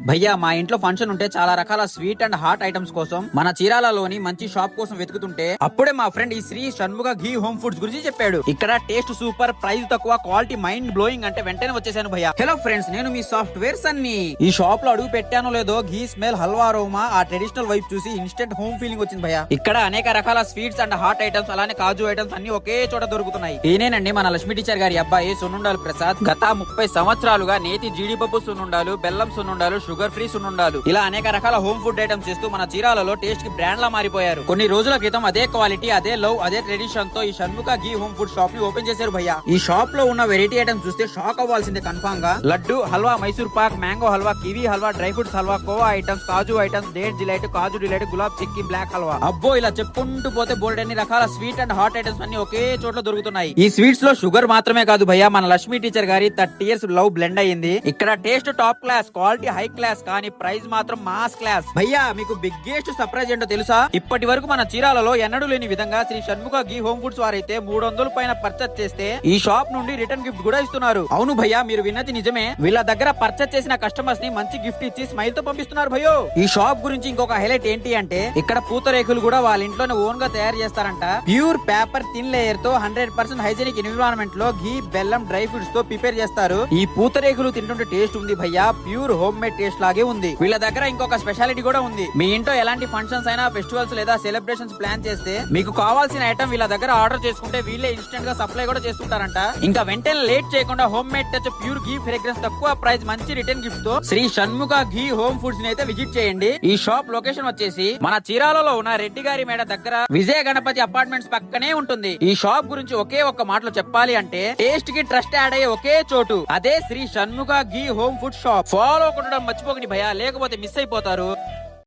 భయ్యా మా ఇంట్లో ఫంక్షన్ ఉంటే చాలా రకాల స్వీట్ అండ్ హాట్ ఐటమ్స్ కోసం మన చీరాలలోని మంచి షాప్ కోసం వెతుకుతుంటే అప్పుడే మా ఫ్రెండ్ ఈ Shri Shanmuga ghee home foods గురించి చెప్పాడు. ఇక్కడ టేస్ట్ సూపర్ ప్రైస్ తక్కువ క్వాలిటీ మైండ్ బ్లోయింగ్ అంటే వెంటనే వచ్చేసాను భయ్యా. హలో ఫ్రెండ్స్ నేను మీ సాఫ్ట్వేర్ సన్ని ఈ షాప్లో అడుగు పెట్టానో లేదో ఘీ స్మెల్ హల్వా అరోమా ఆ ట్రెడిషనల్ వైపు చూసి ఇన్స్టెంట్ హోమ్ ఫీలింగ్ వచ్చింది భయ్యా. ఇక్కడ అనేక రకాల స్వీట్స్ అండ్ హాట్ ఐటమ్స్ అలానే కాజు ఐటమ్స్ అన్ని ఒకే చోట దొరుకుతున్నాయి. ఈయనేనండి మన లక్ష్మీ టీచర్ గారి అబ్బాయి సున్నుండాలు ప్రసాద్. గత ముప్పై సంవత్సరాలుగా నేతి జీడిపప్పు సున్నుండాలు బెల్లం సున్నుండాలు షుగర్ ఫ్రీ సున్నుండాలు. ఇలా అనేక రకాల హోమ్ ఫుడ్ ఐటమ్స్ చేస్తూ మన చీరాలలో టేస్ట్కి బ్రాండ్ లా మారిపోయారు. కొన్ని రోజుల క్రితం అదే క్వాలిటీ అదే లవ్ అదే ట్రెడిషన్తో ఈ షణ్ముఖ ఘీ హోమ్ ఫుడ్ షాప్ని ఓపెన్ చేశారు భయ్య. ఈ షాప్లో ఉన్న వెరైటీ ఐటమ్స్ చూస్తే షాక్ అవ్వాల్సిందే కన్ఫామ్గా. Laddu halwa Mysore pak mango halwa kiwi halwa dry fruits halwa khova items kaju items date delight kaju delight gulab chikki black halwa. అబ్బో ఇలా చెప్పుకుంటూ పోతే బోల్డ్ అన్ని రకాల స్వీట్ అండ్ హాట్ ఐటమ్స్ అన్ని ఒకే చోట్ల దొరుకుతున్నాయి. ఈ స్వీట్స్లో షుగర్ మాత్రమే కాదు భయ్య మన లక్ష్మీ టీచర్ గారి థర్టీ ఇయర్స్ లవ్ బ్లెండ్ అయ్యింది. ఇక్కడ taste top class quality high class కానీ ప్రైస్ మాత్రం మాస్ క్లాస్. భయ్యా మీకు బిగ్గెస్ట్ సర్ప్రైజ్ ఏంటో తెలుసా? ఇప్పటి వరకు మన చీరాలలో ఎన్నడూ లేని విధంగా Shri Shanmukha ghee home foods వారైతే మూడు వందల పైన పర్చేస్ చేస్తే ఈ షాప్ నుండి రిటర్న్ గిఫ్ట్ కూడా ఇస్తున్నారు. అవును భయ్యా మీరు విన్నది నిజమే. వీళ్ళ దగ్గర పర్చేస్ చేసిన కస్టమర్స్ని మంచి గిఫ్ట్ ఇచ్చి స్మైల్తో పంపిస్తున్నారు భయ్యో. ఈ షాప్ గురించి ఇంకొక హైలైట్ ఏంటి అంటే ఇక్కడ పూతరేకులు కూడా వాళ్ళ ఇంట్లోనే ఓన్గా తయారు చేస్తారంట. ప్యూర్ పేపర్ థిన్ లేయర్తో హండ్రెడ్ పర్సెంట్ హైజెనిక్ ఎన్విరాన్మెంట్లో ఘీ బెల్లం డ్రై ఫ్రూట్స్తో ప్రిపేర్ చేస్తారు. ఈ పూతరేకులు తింటుంటే టేస్ట్ ఉంది భయ్యా. ప్యూర్ హోమ్ మేడ్ టేస్ట్ లాగే ఉంది. వీళ్ళ దగ్గర ఇంకొక స్పెషాలిటీ కూడా ఉంది. మీ ఇంట్లో ఎలాంటి ఫంక్షన్స్ అయినా ఫెస్టివల్స్ లేదా సెలబ్రేషన్స్ ప్లాన్ చేస్తే మీకు కావాల్సిన ఐటమ్ వీళ్ళ దగ్గర ఆర్డర్ చేసుకుంటే వీళ్ళే ఇన్స్టెంట్గా సప్లై కూడా చేస్తుంటారంట. ఇంకా వెంటనే లేట్ చేయకుండా home made touch pure ghee fragrance తక్కువ ప్రైస్ మంచి రిటర్న్ గిఫ్ట్తో శ్రీ షణ్ముఖ ఘీ హోమ్ ఫుడ్స్ని అయితే విజిట్ చేయండి. ఈ షాప్ లొకేషన్ వచ్చేసి మన చీరాలలో ఉన్న రెడ్డి గారి మేడ దగ్గర విజయ గణపతి అపార్ట్మెంట్స్ పక్కనే ఉంటుంది. ఈ షాప్ గురించి ఒకే ఒక్క మాటలో చెప్పాలి అంటే టేస్ట్కి ట్రస్ట్ యాడ్ అయ్యే ఒకే చోటు అదే Shri Shanmukha ghee home food shop follow కొట్టడం మర్చిపోకండి భయ లేకపోతే మిస్ అయిపోతారు.